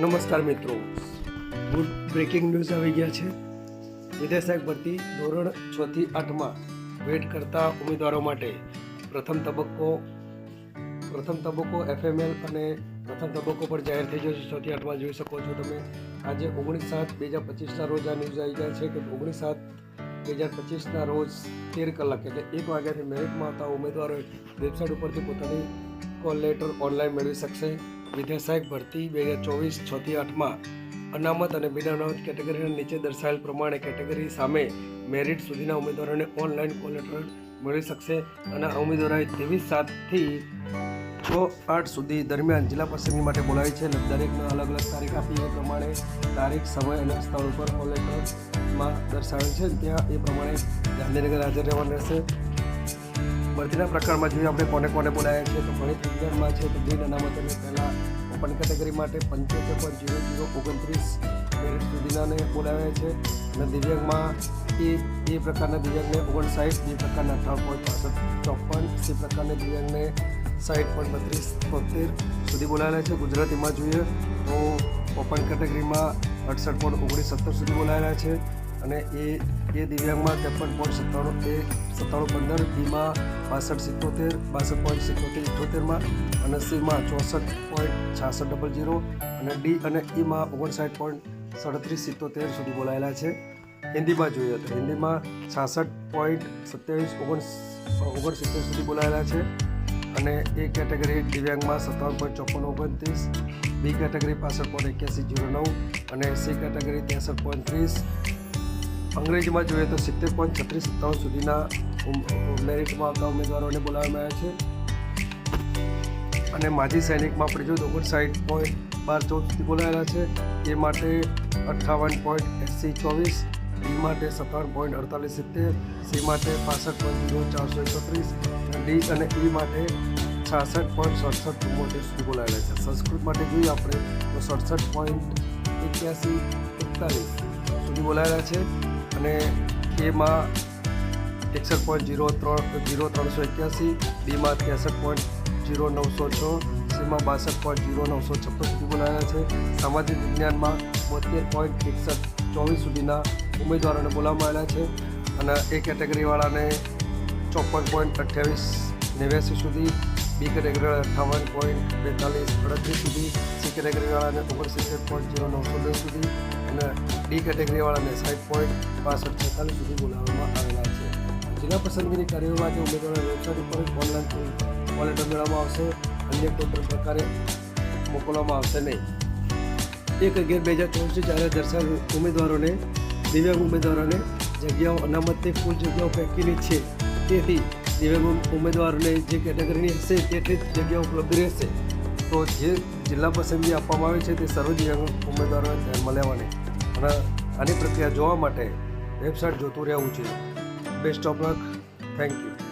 નમસ્કાર મિત્રો. Good breaking news આવી ગયા છે. વિદેશાક ભરતી ધોરણ છ થી આઠમાં વેટ કરતા ઉમેદવારો માટે પ્રથમ તબક્કો પ્રથમ તબક્કો એફએમએલ અને પ્રથમ તબક્કો પર જાહેર થઈ ગયો છે. છ થી આઠમાં જોઈ શકો છો તમે. આજે ઓગણીસ સાત બે હજાર પચીસના રોજ આ ન્યૂઝ આવી ગયા છે કે ઓગણીસ સાત બે હજાર પચીસના રોજ તેર કલાક એટલે એક વાગ્યાથી મેરિટમાં આવતા ઉમેદવારોએ વેબસાઇટ ઉપરથી પોતાની કોલ લેટર ઓનલાઈન મેળવી શકશે. વિદ્યાસહાયક ભરતી બે હજાર ચોવીસ છથી આઠમાં અનામત અને બિન અનામત કેટેગરીના નીચે દર્શાવેલ પ્રમાણે કેટેગરી સામે મેરિટ સુધીના ઉમેદવારોને ઓનલાઈન કોલ લેટર મળી શકશે અને આ ઉમેદવારોએ ત્રેવીસ સાતથી છ આઠ સુધી દરમિયાન જિલ્લા પસંદગી માટે બોલાવી છે દરેકને અલગ અલગ તારીખ આપી એ પ્રમાણે તારીખ, સમય અને સ્થળ ઉપર કોલ લેટરમાં દર્શાવેલ છે. ત્યાં એ પ્રમાણે ગાંધીનગર હાજર રહેવાનું રહેશે. ભરતીના પ્રકારમાં જોઈએ, આપણે કોને કોને બોલાયા છે? તો ગણિત વિજ્ઞાનમાં છે બિન અનામત અને પહેલાં ઓપન કેટેગરી માટે પંચોતેર પોઈન્ટ જીરો જીરો ઓગણત્રીસ મેરિટ સુધીનાને બોલાવ્યા છે. અને દિવ્યાંગમાં એ એ પ્રકારના દિવ્યાંગને ઓગણસાઠ જે પ્રકારના ત્રણ પોઈન્ટ પાસઠ, ચોપન, સી પ્રકારના દિવ્યાંગને સાઠ પોઈન્ટ બત્રીસ, તોતેર સુધી બોલાવેલા છે. ગુજરાતીમાં જોઈએ તો ઓપન કેટેગરીમાં અડસઠ પોઈન્ટ ઓગણીસ, સત્તર સુધી બોલાયેલા છે. અને એ એ દિવ્યાંગમાં ત્રેપન પોઈન્ટ સત્તાણું એ સત્તાણું પંદર, બીમાં બાસઠ સિત્તોતેર, બાસઠ પોઈન્ટ સિત્તોતેર, ઇઠોતેરમાં અને સીમાં ચોસઠ પોઈન્ટ છાસઠ ડબલ જીરો અને ડી અને ઈમાં ઓગણસાઠ પોઈન્ટ સાડત્રીસ સિત્તોતેર સુધી બોલાયેલા છે. હિન્દીમાં જોઈએ તો હિન્દીમાં છાસઠ પોઈન્ટ સત્યાવીસ ઓગણ ઓગણસિત્તેર સુધી બોલાયેલા છે અને એ કેટેગરી દિવ્યાંગમાં સત્તાવન પોઈન્ટ ચોપન ઓગણત્રીસ, બી કેટેગરી પાસઠ પોઈન્ટ એક્યાસી જીરો નવ અને સી કેટેગરી ત્રેસઠ પોઈન્ટ ત્રીસ અંગ્રેજીમાં જોઈએ તો સિત્તેર પોઈન્ટ છત્રીસ સત્તાવન સુધીના મેરિટમાં આવતા ઉમેદવારોને બોલાવવામાં આવ્યા છે. અને માજી સૈનિકમાં આપણે જોઈએ તો ઓગણસાઠ પોઈન્ટ બાર ચૌદ સુધી બોલાયેલા છે. એ માટે અઠ્ઠાવન પોઈન્ટ એંસી ચોવીસ, બી માટે સત્તાવન પોઈન્ટ અડતાલીસ સિત્તેર, સી માટે પાસઠ પોઈન્ટ જીરો ચારસો એકત્રીસ, ડી અને ઈ માટે છાસઠ પોઈન્ટ સડસઠ ચુમ્મોતેર સુધી બોલાયેલા છે. સંસ્કૃત માટે જોઈએ આપણે તો સડસઠ પોઈન્ટ એક્યાસી એકતાલીસ સુધી બોલાયેલા છે. અને એમાં એકસઠ પોઈન્ટ જીરો ત્રણ જીરો ત્રણસો એક્યાસી, બીમાં ત્રેસઠ પોઈન્ટ જીરો નવસો છ, સીમાં બાસઠ પોઈન્ટ જીરો નવસો છપ્પન સુધી બોલાવ્યા છે. સામાજિક વિજ્ઞાનમાં બોતેર પોઈન્ટ એકસઠ ચોવીસ સુધીના ઉમેદવારોને બોલાવવામાં આવ્યા છે અને એ કેટેગરીવાળાને ચોપન પોઈન્ટ અઠ્યાવીસ નેવ્યાસી સુધી, બી કેટેગરી અઠ્ઠાવન પોઈન્ટ બેતાલીસ, અડત્રીસ સુધી, સી કેટેગરીવાળાને ઓગણસિત્તેર પોઈન્ટ જીરો નવસો બે સુધી અને ડી કેટેગરીવાળાને સાઠ પોઈન્ટ પાસઠ છેતાલીસ સુધી બોલાવવામાં આવેલા છે. જિલ્લા પસંદગીની કાર્યવાહી માટે ઉમેદવારોની વેબસાઇટ ઉપર જ ઓનલાઈન કોલેટર મેળવવામાં આવશે. અન્ય કોઈ પણ પ્રકારે મોકલવામાં આવશે નહીં. એક અગિયાર બે હજાર ચોવીસ જ્યારે દર્શાવેલ ઉમેદવારોને, દિવ્યાંગ ઉમેદવારોને જગ્યાઓ અનામતની કુલ જગ્યાઓ પૈકીની છે. તેથી દિવ્યાંગ ઉમેદવારોને જે કેટેગરીની હશે તેટલી જ જગ્યાઓ ઉપલબ્ધ રહેશે. તો જે જિલ્લા પસંદગી આપવામાં આવે છે તે સર્વ દિવ્યાંગ ઉમેદવારોને ધ્યાનમાં લેવાની અને આની પ્રક્રિયા જોવા માટે વેબસાઇટ જોતું રહેવું છે best of luck thank you